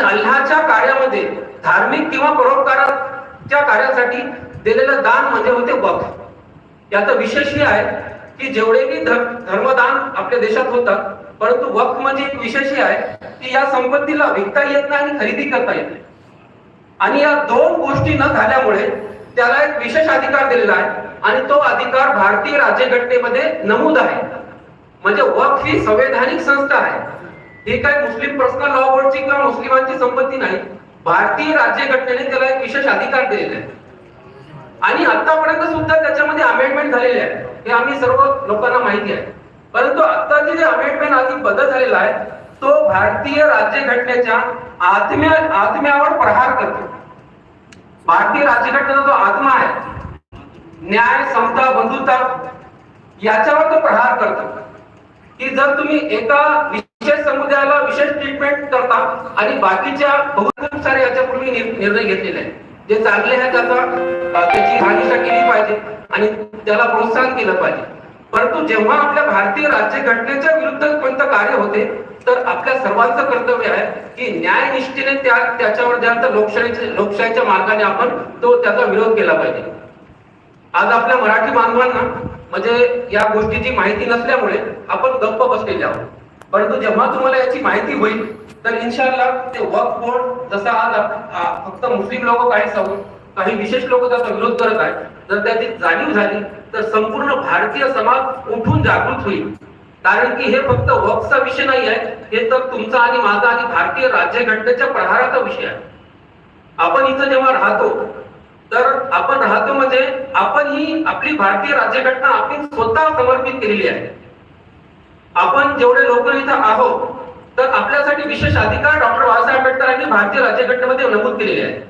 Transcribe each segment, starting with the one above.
अल्लाच्या कार्यामध्ये धार्मिक किंवा परोपकाराच्या कार्यासाठी दिलेलं दान म्हणजे होते वक्फ याचा विशेष हे आहे की जेवढेही धर- धर्मदान आपल्या देशात होतात परंतु वक्फ म्हणजे एक विशेष हे आहे की या संपत्तीला विकता येत नाही आणि खरेदी करता येत नाही. आणि या दोन गोष्टी न झाल्यामुळे त्याला एक विशेष अधिकार दिलेला आहे आणि तो अधिकार भारतीय राज्यघटनेमध्ये नमूद आहे. म्हणजे वक्फ ही संवैधानिक संस्था आहे. हे काय मुस्लिम पर्सनल लॉ बोर्डची किंवा मुस्लिमांची संपत्ती नाही. भारतीय राज्यघटनेने त्याला एक विशेष अधिकार दिलेला आहे. आणि आतापर्यंत सुद्धा त्याच्यामध्ये अमेंडमेंट झालेले आहे हे आम्ही सर्व लोकांना माहिती आहे. परंतु आताचे जे अमेंडमेंट आधी बदल झालेला आहे तो भारतीय राज्यघटनेच्या आत्म्या आत्म्यावर प्रहार करतो. भारतीय राज्यघटनेचा जो आत्मा आहे न्याय समता बंधुता याच्यावर तो प्रहार करतो. की जर तुम्ही एका विशेष समुदायाला विशेष ट्रीटमेंट करतात आणि बाकीच्या खूप सारे याच्यापूर्वी निर्णय घेतलेले आहेत. जे चांगले आहेत त्याचा त्याची हानिशा केली पाहिजे आणि त्याला प्रोत्साहन केलं पाहिजे. परंतु जेव्हा आपल्या भारतीय राज्यघटनेच्या विरुद्ध कोणतं कार्य होते तर आपल्या सर्वांचं कर्तव्य आहे की न्यायनिष्ठेने त्या त्याच्यावर ज्या लोकशाहीच्या लोकशाहीच्या मार्गाने आपण तो त्याचा विरोध केला पाहिजे. आज आपल्या मराठी बांधवांना म्हणजे या गोष्टीची माहिती नसल्यामुळे आपण गप्प बसलेले आहोत. परंतु जेव्हा तुम्हाला याची माहिती होईल तर इन्शाल्लाह ते वक्फ बोर्ड जसा आज फक्त मुस्लिम लोक काही काही विशेष लोक त्याचा विरोध करत आहेत. जर त्याची जाणीव झाली तर संपूर्ण भारतीय समाज उठून जागृत होईल. कारण की हे फक्त वक्फचा विषय नाही आहे हे तर तुमचा आणि माझा आणि भारतीय राज्यघटनेच्या प्रहाराचा विषय आहे. आपण इथं जेव्हा राहतो तर आपण राहतो म्हणजे आपण ही आपली भारतीय राज्यघटना आपण स्वतः समर्पित केलेली आहे. आपण जेवढे लोक इथं आहोत तर आपल्यासाठी विशेष अधिकार डॉक्टर बाबासाहेब आंबेडकरांनी भारतीय राज्यघटनेमध्ये नमूद केलेले आहेत.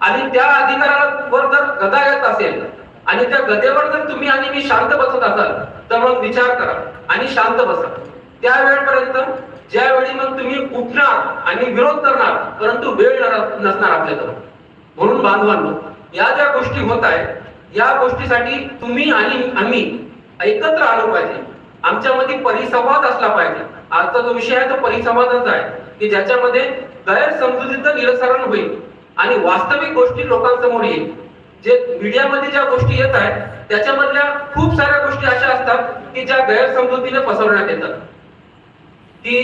आणि त्या अधिकारावर जर गदा येत असेल आणि त्या गदेवर जर तुम्ही आणि मी शांत बसत असाल तर मग विचार करा आणि शांत बसा. त्या वेळपर्यंत ज्यावेळी मग तुम्ही उठणार आणि विरोध करणार परंतु वेळ नर- नसणार आपल्याकडं. म्हणून बांधवांनो या ज्या गोष्टी होत आहेत या गोष्टीसाठी तुम्ही आणि आम्ही एकत्र आलो पाहिजे. आमच्यामध्ये परिसंवाद असला पाहिजे. आजचा जो विषय आहे तो परिसंवादच आहे. की ज्याच्यामध्ये गैरसमजुतीचं निरसरण होईल आणि वास्तविक गोष्टी लोकांसमोर येईल. जे मीडियामध्ये ज्या गोष्टी येत आहेत त्याच्यामधल्या खूप साऱ्या गोष्टी अशा असतात की ज्या गैरसमजुतीने पसरवण्यात येतात. की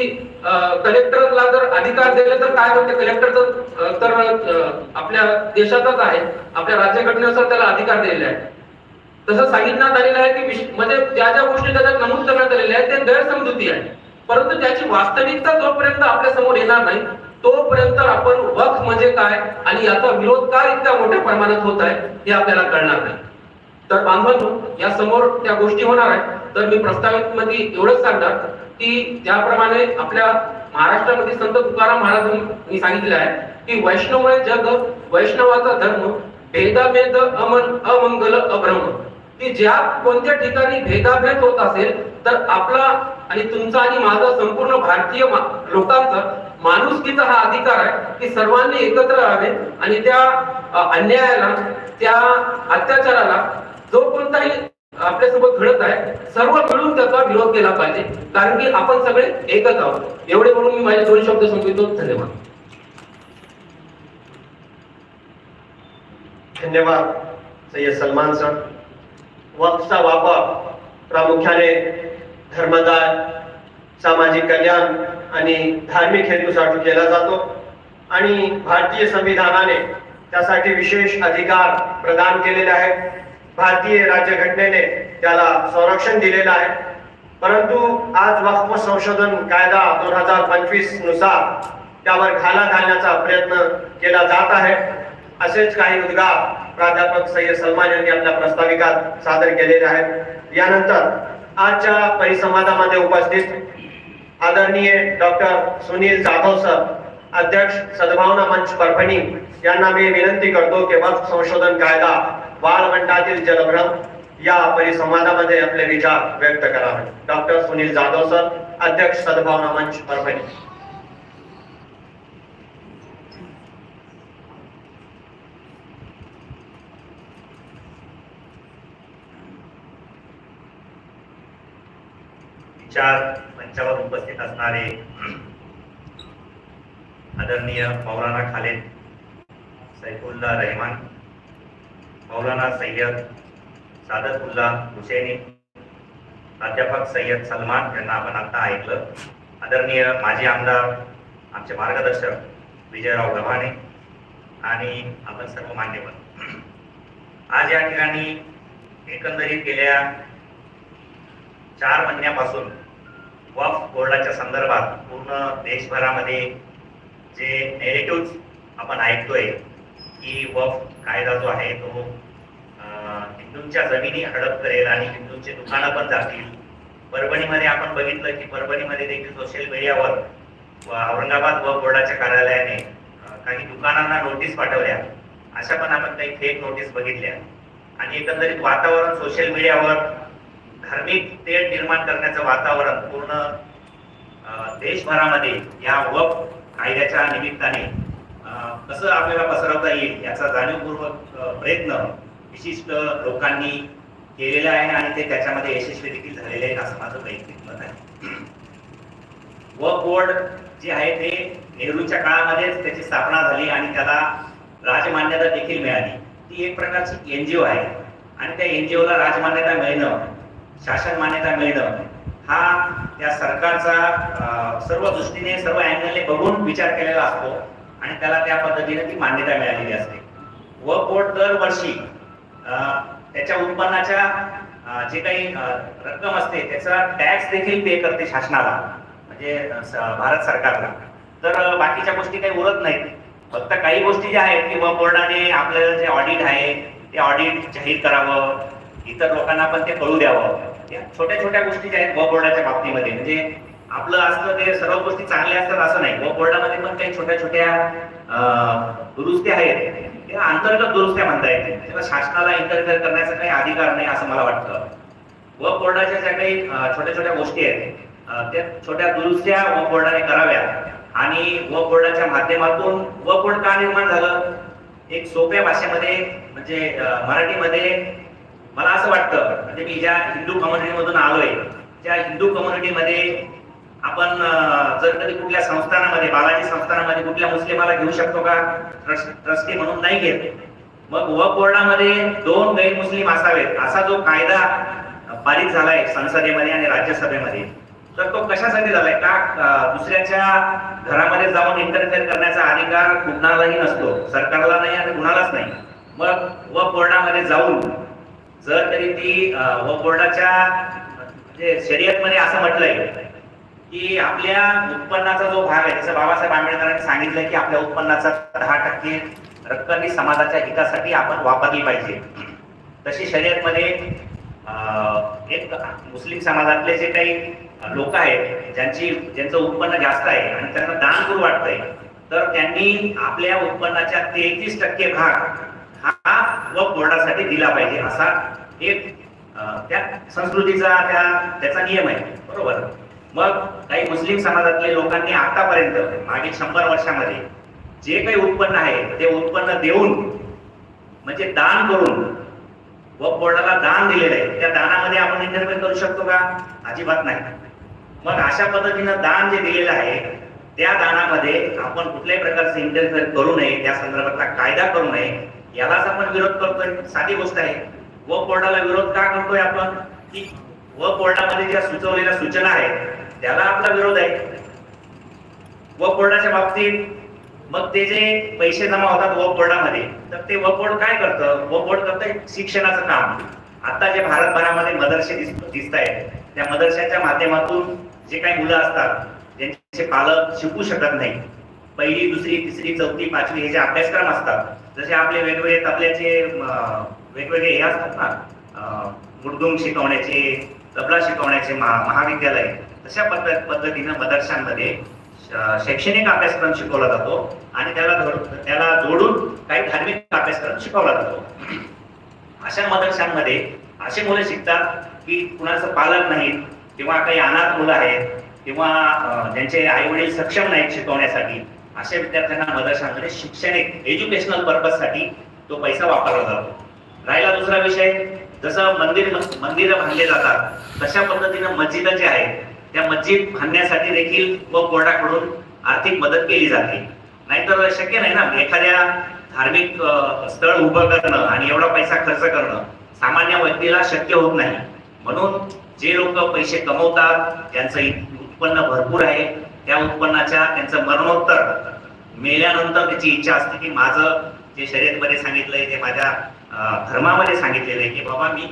कलेक्टरला जर अधिकार दिले तर काय होते? कलेक्टर तर आपल्या देशातच आहे. आपल्या राज्यघटनेनुसार त्याला अधिकार दिलेला आहे तसं सांगितण्यात आलेलं आहे की म्हणजे ज्या ज्या गोष्टी त्याच्यात नमूद करण्यात आलेल्या आहेत ते गैरसमजुती आहे. परंतु त्याची वास्तविकता जोपर्यंत आपल्यासमोर येणार नाही तोपर्यंत आपण वक्फ म्हणजे काय आणि याचा विरोध का इतक्या मोठ्या प्रमाणात होत आहे हे आपल्याला कळणार नाही. तर बांधवांनो या समोर त्या गोष्टी होणार आहेत. तर मी प्रस्तावित मध्ये एवढंच सांगणार की ज्याप्रमाणे आपल्या महाराष्ट्रामध्ये संत तुकाराम महाराजांनी सांगितलं आहे की वैष्णवमय जग वैष्णवाचा धर्म भेदाभेद अमन अमंगल अभ्रम की ज्या कोणत्या ठिकाणी भेदाभेद होत असेल तर आपला आणि तुमचा आणि माझा संपूर्ण भारतीय लोकांचा माणुसकीचा हा अधिकार आहे की सर्वांनी एकत्र राहावे आणि त्या अन्यायाला त्या अत्याचाराला जो कोणताही आपल्यासोबत घडत आहे सर्व मिळून त्याचा विरोध केला पाहिजे. कारण की आपण सगळे एकच आहोत. एवढे म्हणून मी माझे दोन शब्द संपवितो. धन्यवाद. धन्यवाद सय्यद सलमान सर. वक्फचा वापर प्रामुख्याने धर्मदाय सामाजिक कल्याण आणि धार्मिक हेतूसाठी केला जातो. आणि भारतीय संविधानाने त्यासाठी विशेष अधिकार प्रदान केलेले आहेत. भारतीय राज्यघटनेने त्याला संरक्षण दिलेलं आहे. परंतु आज वक्फ संशोधन कायदा दोन हजार पंचवीसनुसार त्यावर घाला घालण्याचा प्रयत्न केला जात आहे. असेच काही उद्गार प्राध्यापक सय्यद सलमान यांनी आपल्या प्रस्ताविकात सादर केलेले आहेत. यानंतर आजच्या परिसंवादामध्ये उपस्थित आदरणीय डॉक्टर सुनील जाधव सर अध्यक्ष सद्भावना मंच परभणी यांना मी विनंती करतो की वक्फ संशोधन कायदा बालमंडातील जलभ्रम या परिसंवादामध्ये आपले विचार व्यक्त करावे डॉक्टर सुनील जाधव सर अध्यक्ष सद्भावना मंच परभणी. चार मंचावर उपस्थित असणारे आदरणीय मौलाना खालेद सैफुल्ला रहमान मौलाना सय्यद सादतुल्ला हुसैनी प्राध्यापक सय्यद सलमान यांना आपण आता ऐकलं. आदरणीय माजी आमदार आमचे मार्गदर्शक विजयराव गव्हाणे आणि आपण सर्व मान्यवर. आज या ठिकाणी एकंदरीत गेल्या चार महिन्यापासून वफ बोर्डाच्या संदर्भात पूर्ण देशभरामध्ये जे नेरेटिव्ह आपण ऐकतोय की वफ कायदा जो आहे तो हिंदूंच्या जमिनी हडप करेल आणि हिंदूंची दुकानं पण जातील. परभणीमध्ये आपण बघितलं की परभणीमध्ये देखील सोशल मीडियावर औरंगाबाद वफ बोर्डाच्या कार्यालयाने काही दुकानांना नोटीस पाठवल्या. अशा पण आपण काही फेक नोटीस बघितल्या. आणि एकंदरीत वातावरण सोशल मीडियावर धार्मिक तेढ निर्माण करण्याचं वातावरण पूर्ण देशभरामध्ये या वप कायद्याच्या निमित्ताने कसं आपल्याला पसरवता येईल याचा जाणीवपूर्वक प्रयत्न विशिष्ट लोकांनी केलेला आहे आणि ते त्याच्यामध्ये यशस्वी देखील झालेले आहेत असं माझं वैयक्तिक मत आहे. वक बोर्ड जे आहे ते नेहरूच्या काळामध्येच त्याची स्थापना झाली आणि त्याला राजमान्यता देखील मिळाली. ती एक प्रकारची एनजीओ आहे. आणि त्या एनजीओला राजमान्यता मिळणं शासन मान्यता मिळणं. हा त्या सरकारचा सर्व दृष्टीने सर्व अँगलने बघून विचार केलेला असतो आणि त्याला त्या पद्धतीने ती मान्यता मिळालेली असते. व बोर्ड दरवर्षी त्याच्या उत्पन्नाच्या जे काही रक्कम असते त्याचा टॅक्स देखील पे करते शासनाला म्हणजे भारत सरकारला. तर बाकीच्या गोष्टी काही उरत नाहीत. फक्त काही गोष्टी ज्या आहेत की व बोर्डाने आपलं जे ऑडिट आहे ते ऑडिट जाहीर करावं. इतर लोकांना पण ते कळू द्यावं. या छोट्या छोट्या गोष्टी ज्या आहेत व बोर्डाच्या बाबतीमध्ये. म्हणजे आपलं असतं ते सर्व गोष्टी चांगल्या असतात असं नाही. व बोर्डामध्ये पण काही छोट्या छोट्या दुरुस्त्या आहेत. त्या अंतर्गत दुरुस्त्या म्हणता येतील. शासनाला इंटरफेअर करण्याचा काही अधिकार नाही असं मला वाटतं. व बोर्डाच्या ज्या काही छोट्या छोट्या गोष्टी आहेत त्या छोट्या दुरुस्त्या व बोर्डाने कराव्या आणि व बोर्डाच्या माध्यमातून व बोर्ड का निर्माण झालं? एक सोप्या भाषेमध्ये म्हणजे मराठीमध्ये मला असं वाटतं म्हणजे मी ज्या हिंदू कम्युनिटीमधून आलोय त्या हिंदू कम्युनिटीमध्ये आपण जर कधी कुठल्या संस्थानामध्ये बालाजी संस्थानामध्ये कुठल्या मुस्लिमाला घेऊ शकतो का? ट्रस्टी म्हणून नाही घेत. मग व बोर्डामध्ये दोन गैर मुस्लिम असावेत असा जो कायदा पारित झालाय संसदेमध्ये आणि राज्यसभेमध्ये तर तो कशासाठी झालाय? का दुसऱ्याच्या घरामध्ये जाऊन इंटरफेअर करण्याचा अधिकार कुणालाही नसतो सरकारला नाही आणि कुणालाच नाही. मग व बोर्डामध्ये जाऊन जर तरी ती अं, बोर्डाच्या म्हणजे शर्यत मध्ये असं म्हटलंय की आपल्या उत्पन्नाचा जो भाग आहे जसं बाबासाहेब आंबेडकरांनी सांगितलं की आपल्या उत्पन्नाचा दहा टक्के रक्कम ही समाजाच्या हितासाठी आपण वापरली पाहिजे. तशी शर्यतमध्ये अं, एक मुस्लिम समाजातले जे काही लोक आहेत ज्यांची ज्यांचं उत्पन्न जास्त आहे आणि त्यांना दान करू वाटतंय तर त्यांनी आपल्या उत्पन्नाच्या तेहतीस टक्के भाग व बोर्डासाठी दिला पाहिजे असा एक त्या संस्कृतीचा त्या त्याचा नियम आहे. बरोबर? मग काही मुस्लिम समाजातले लोकांनी आतापर्यंत मागील शंभर वर्षामध्ये जे काही उत्पन्न आहे ते उत्पन्न देऊन म्हणजे दान करून व बोर्डाला दान दिलेलं आहे त्या दानामध्ये आपण इंटरव्ह्यू करू शकतो का? अजिबात नाही. मग अशा पद्धतीनं दान जे दिलेलं आहे त्या दानामध्ये आपण कुठल्याही प्रकारचे इंटरफेअर करू नये त्या संदर्भातला कायदा करू नये यालाच आपण विरोध करतोय साधी गोष्ट आहे. व बोर्डाला विरोध का करतोय आपण? की व बोर्डामध्ये ज्या सुचवलेल्या सूचना आहेत त्याला आपला विरोध आहे. व बोर्डाच्या बाबतीत मग ते जे पैसे जमा होतात व बोर्डामध्ये तर ते व बोर्ड काय करतं? व बोर्ड करतं शिक्षणाचं काम. आता जे भारतभरामध्ये मदरसे दिसत आहेत त्या मदरशाच्या माध्यमातून जे काही मुलं असतात ज्यांचे पालक शिकू शकत नाही पहिली दुसरी तिसरी चौथी पाचवी हे जे अभ्यासक्रम असतात जसे आपले वेगवेगळे तबल्याचे वेगवेगळे हे असतात ना अं, शिकवण्याचे तबला शिकवण्याचे महा- महाविद्यालय तशा पद्धत पद्धतीनं मदरशांमध्ये शैक्षणिक अभ्यासक्रम शिकवला जातो आणि त्याला त्याला जोडून काही धार्मिक अभ्यासक्रम शिकवला जातो. अशा मदरशांमध्ये असे मुलं शिकतात की कुणाचं पालक नाहीत किंवा काही अनाथ मुलं आहेत किंवा ज्यांचे आई वडील सक्षम नाहीत शिकवण्यासाठी अशा विद्यार्थ्यांना मदरशांमध्ये एक एज्युकेशनल पर्पजसाठी तो पैसा वापरला जातो. राहिला दुसरा विषय जसं मंदिर मंदिरं बांधले जातात तशा पद्धतीनं मस्जिद जे आहे त्या मस्जिद बांधण्यासाठी देखील व बोर्डाकडून आर्थिक मदत केली जाते. नाहीतर शक्य नाही ना एखाद्या धार्मिक स्थळ उभं करणं आणि एवढा पैसा खर्च करणं सामान्य व्यक्तीला शक्य होत नाही. म्हणून जे लोक पैसे कमवतात त्यांचं उत्पन्न भरपूर आहे. त्या उत्पन्नाच्या त्यांचं मरणोत्तर मेल्यानंतर त्याची इच्छा असते की माझं जे शर्यतमध्ये सांगितलंय ते माझ्या धर्मामध्ये सांगितलेलं आहे की बाबा मी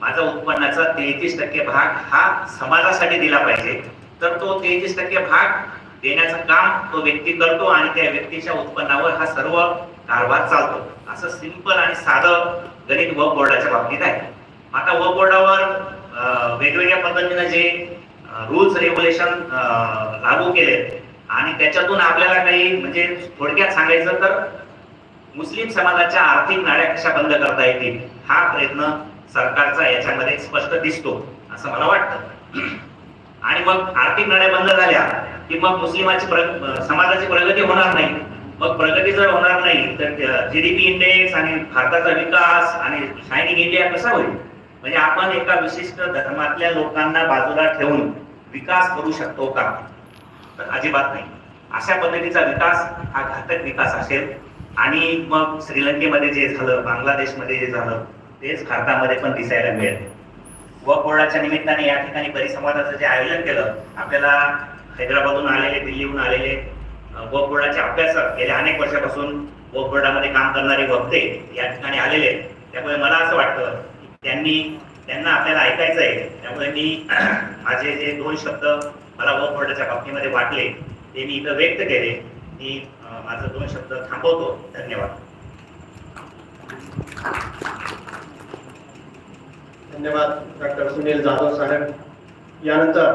माझा उत्पन्नाचा तेहतीस टक्के भाग हा समाजासाठी दिला पाहिजे. तर तो तेहतीस टक्के भाग देण्याचं काम तो व्यक्ती करतो आणि त्या व्यक्तीच्या उत्पन्नावर हा सर्व कारभार चालतो. असं सिंपल आणि साधं गणित व बोर्डाच्या बाबतीत आहे. आता व बोर्डावर वेगवेगळ्या पद्धतीने जे रूल्स रेग्युलेशन लागू केले. आणि त्याच्यातून आपल्याला काही म्हणजे थोडक्यात सांगायचं तर मुस्लिम समाजाच्या आर्थिक नाड्या कशा बंद करता येतील हा प्रयत्न सरकारचा याच्यामध्ये स्पष्ट दिसतो असं मला वाटतं. आणि मग आर्थिक नाड्या बंद झाल्या की मग मुस्लिमाची समाजाची प्रगती होणार नाही. मग प्रगती जर होणार नाही तर जीडीपी इंडेक्स आणि भारताचा विकास आणि शायनिंग इंडिया कसा होईल? म्हणजे आपण एका विशिष्ट धर्मातल्या लोकांना बाजूला ठेवून विकास करू शकतो का? तर अजिबात नाही. अशा पद्धतीचा विकास हा घातक विकास असेल. आणि मग श्रीलंकेमध्ये जे झालं बांगलादेशमध्ये जे झालं तेच भारतामध्ये पण दिसायला मिळेल. वक बोर्डाच्या निमित्ताने या ठिकाणी परिसंवादाचं जे आयोजन केलं आपल्याला हैदराबादहून आलेले दिल्लीहून आलेले अ, वक बोर्डाचे अभ्यासक गेल्या अनेक वर्षापासून वक बोर्डामध्ये काम करणारे वक्ते या ठिकाणी आलेले आहेत. त्यामुळे मला असं वाटतं की त्यांनी त्यांना आपल्याला ऐकायचं आहे. त्यामुळे मी माझे जे दोन शब्द मला वर्क ऑर्डरच्या बाबतीमध्ये वाटले ते मी इथं व्यक्त केले. मी माझं दोन शब्द थांबवतो. धन्यवाद. धन्यवाद डॉक्टर सुनील जाधव साहेब. यानंतर